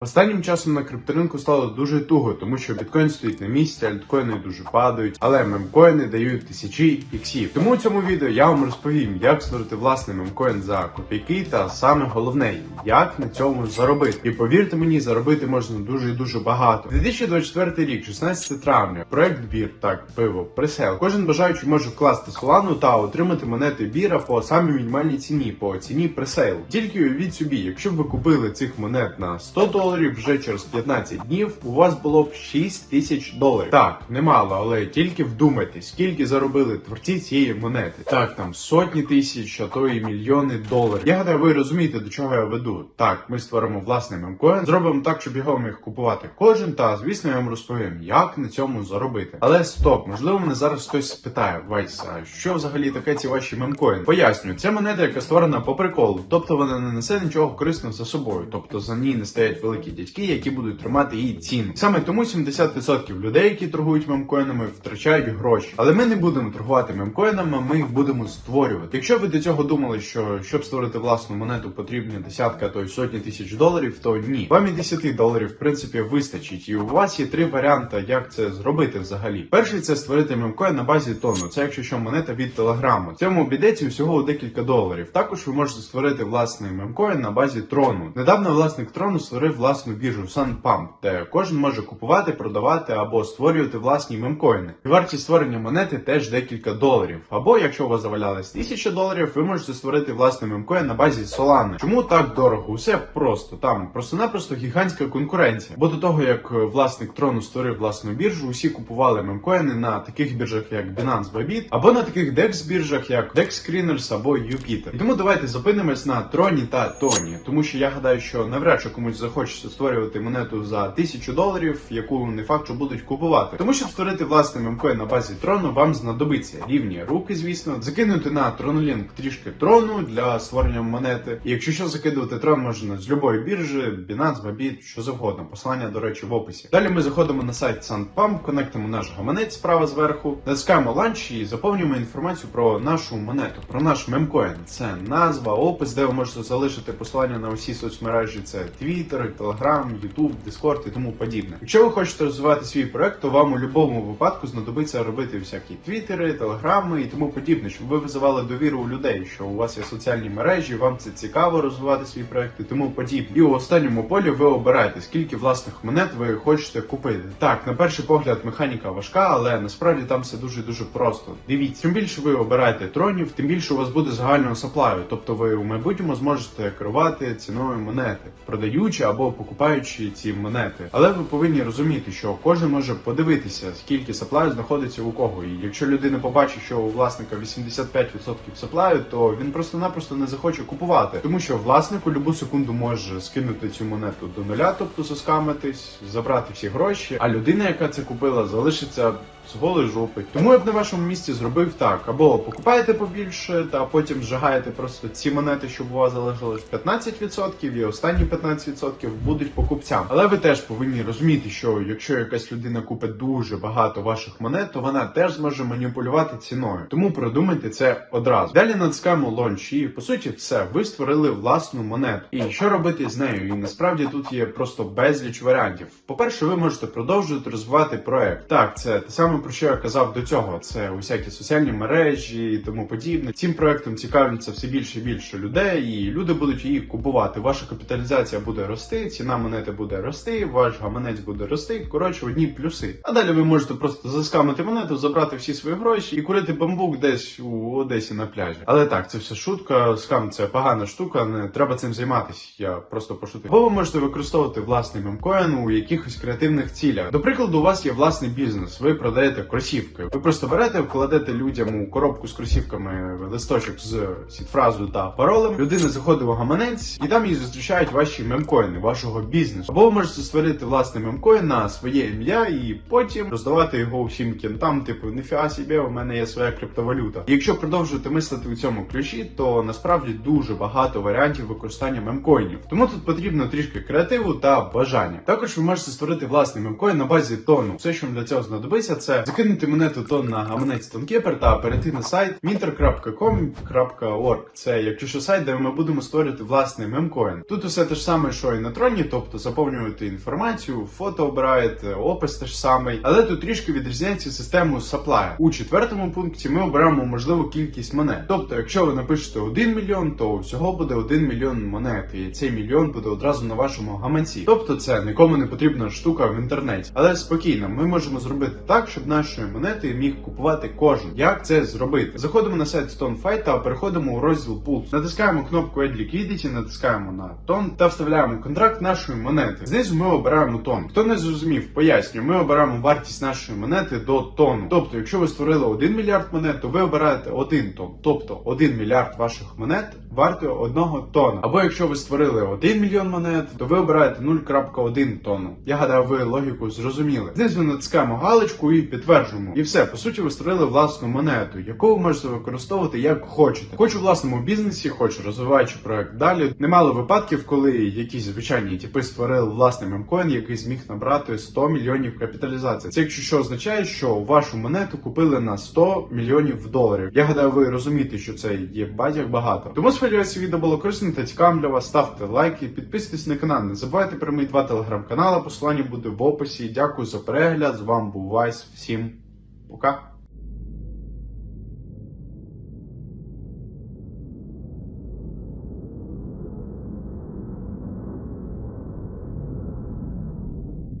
Останнім часом на крипторинку стало дуже туго, тому що біткоін стоїть на місці, альткоїни дуже падають, але мемкоїни дають тисячі іксів. Тому у цьому відео я вам розповім, як створити власний мемкоін за копійки, та саме головне, як на цьому заробити. І повірте мені, заробити можна дуже дуже багато. 2024 рік, 16 травня, проект бір, так пиво, пресел. Кожен бажаючий може вкласти солану та отримати монети біра по самій мінімальній ціні, по ціні пресейлу. Тільки уявіть собі, якщо б ви купили цих монет на 100 доларів вже через 15 днів, у вас було б 6 тисяч доларів. Так, немало, але тільки вдумайтесь, скільки заробили творці цієї монети. Так, там сотні тисяч, а то і мільйони доларів. Я гадаю, ви розумієте, до чого я веду. Так, ми створимо власний мемкоін, зробимо так, щоб його міг купувати кожен, та звісно, я вам розповім, як на цьому заробити. Але стоп, можливо, мене зараз хтось спитає, Вайс, а що взагалі таке ці ваші мемкоїни? Поясню, це монета, яка створена по приколу, тобто вона не несе нічого корисного за собою, тобто за ній не стоять великі дядьки, які будуть тримати її ціну. Саме тому 70% людей, які торгують мемкоїнами, втрачають гроші. Але ми не будемо торгувати мемкоїнами, ми їх будемо створювати. Якщо ви до цього думали, що щоб створити власну монету потрібні десятка, то й сотні тисяч доларів, то ні. Вам і 10 доларів, в принципі, вистачить. І у вас є три варіанти, як це зробити взагалі. Перший це створити мемкоін на базі тону. Це якщо що монета від телеграму. Цьому обійдеться всього декілька доларів. Також ви можете створити власний мемкоін на базі трону. Недавно власник трону створив власну біржу SunPump, де кожен може купувати, продавати або створювати власні мемкоїни. І вартість створення монети теж декілька доларів. Або якщо у вас завалялось 1000 доларів, ви можете створити власний мемкоін на базі Solana. Чому так дорого? Усе просто там просто-напросто гігантська конкуренція. Бо до того як власник трону створив власну біржу, усі купували мемкоїни на таких біржах, як Binance Bybit, або на таких DEX біржах, як DEX Screeners або Jupiter. І тому давайте зупинимось на троні та тоні, тому що я гадаю, що навряд чи комусь захочеться створювати монету за 1000 доларів, яку не факт, що будуть купувати. Тому щоб створити власний мемкоін на базі трону, вам знадобиться рівні руки, звісно, закинути на TronLink трішки трону для створення монети. І якщо що закидувати трон можна з любої біржі, Binance, Bybit, що завгодно. Посилання, до речі, в описі. Далі ми заходимо на сайт SandPump, конектимо наш гаманець справа зверху, натискаємо ланч і заповнюємо інформацію про нашу монету, про наш мемкоін. Це назва, опис, де ви можете залишити посилання на усі соцмережі. Це Twitter, Telegram, YouTube, Discord і тому подібне. Якщо ви хочете розвивати свій проект, то вам у будь-якому випадку знадобиться робити всякі твіттери, телеграми і тому подібне, щоб ви визивали довіру у людей, що у вас є соціальні мережі, вам це цікаво розвивати свій проект і тому подібне. І у останньому полі ви обираєте, скільки власних монет ви хочете купити. Так, на перший погляд, механіка важка, але насправді там все дуже дуже просто. Дивіться, чим більше ви обираєте тронів, тим більше у вас буде загального саплаю. Тобто ви у майбутньому зможете керувати ціною монети, продаючи або покупаючи ці монети. Але ви повинні розуміти, що кожен може подивитися, скільки саплаю знаходиться у кого. І якщо людина побачить, що у власника 85% саплаю, то він просто-напросто не захоче купувати, тому що власник у любу секунду може скинути цю монету до нуля, тобто заскамитись, забрати всі гроші. А людина, яка це купила, залишиться з голої жопи. Тому я б на вашому місці зробив так: або покупаєте побільше, та потім зжигаєте просто ці монети, щоб у вас залишилось 15%, і останні 15% будуть покупцям. Але ви теж повинні розуміти, що якщо якась людина купить дуже багато ваших монет, то вона теж зможе маніпулювати ціною. Тому продумайте це одразу. Далі натискаємо лонч, і по суті, все, ви створили власну монету. І що робити з нею? І насправді тут є просто безліч варіантів. По-перше, ви можете продовжувати розвивати проект. Так, це те саме про що я казав до цього. Це усякі соціальні мережі і тому подібне. Цим проектом цікавляться все більше і більше людей, і люди будуть її купувати. Ваша капіталізація буде рости, ціна монети буде рости, ваш гаманець буде рости. Коротше, одні плюси. А далі ви можете просто заскамити монету, забрати всі свої гроші і курити бамбук десь у Одесі на пляжі. Але так, це все шутка. Скам це погана штука. Не треба цим займатися. Я просто пошутив. Або ви можете використовувати власний мемкоін у якихось креативних цілях. До прикладу, у вас є власний бізнес. Ви продаєте кросівки. Ви просто берете, вкладете людям у коробку з кросівками листочок з сітфразою та паролем. Людина заходить у гаманець, і там її зустрічають ваші мемкоїни, вашого бізнесу. Або ви можете створити власний мемкоін на своє ім'я і потім роздавати його всім кінтам, типу, ніфіга собі, у мене є своя криптовалюта. І якщо продовжувати мислити у цьому ключі, то насправді дуже багато варіантів використання мемкоїнів. Тому тут потрібно трішки креативу та бажання. Також ви можете створити власний мемкоін на базі тону. Все, що вам для цього знадобиться, це закинути монету тон на гаманець Тонкепер та перейти на сайт minter.com.org. Це якщо що сайт, де ми будемо створювати власний мемкоін. Тут усе те ж саме, що і на троні. Електронні, тобто заповнюєте інформацію, фото обираєте, опис теж самий, але тут трішки відрізняється систему supply. У четвертому пункті ми обираємо можливу кількість монет. Тобто, якщо ви напишете 1 мільйон, то всього буде 1 мільйон монет, і цей мільйон буде одразу на вашому гаманці. Тобто, це нікому не потрібна штука в інтернеті. Але спокійно, ми можемо зробити так, щоб нашої монети міг купувати кожен. Як це зробити? Заходимо на сайт StoneFight та переходимо у розділ Pools. Натискаємо кнопку Add Liquidity, натискаємо на тон та вставляємо контракт нашої монети. Знизу ми обираємо тон. Хто не зрозумів, пояснюю, ми обираємо вартість нашої монети до тону. Тобто, якщо ви створили 1 мільярд монет, то ви обираєте 1 тон. Тобто 1 мільярд ваших монет вартує 1 тона. Або якщо ви створили 1 мільйон монет, то ви обираєте 0.1 тонну. Я гадаю, ви логіку зрозуміли. Знизу натискаємо галочку і підтверджуємо. І все, по суті, ви створили власну монету, яку ви можете використовувати як хочете. Хоч у власному бізнесі, хоч розвиваючи проект далі. Немало випадків, коли якісь звичайні типи створили власний мемкоін, який зміг набрати 100 мільйонів капіталізації. Це якщо що означає, що вашу монету купили на 100 мільйонів доларів. Я гадаю, ви розумієте, що це є батяг багато. Тому сподіваюся, відео було корисним та цікавим для вас. Ставте лайки, підписуйтесь на канал. Не забувайте про мої два телеграм-канали. Посилання буде в описі. Дякую за перегляд. З вами був Вайс. Всім пока.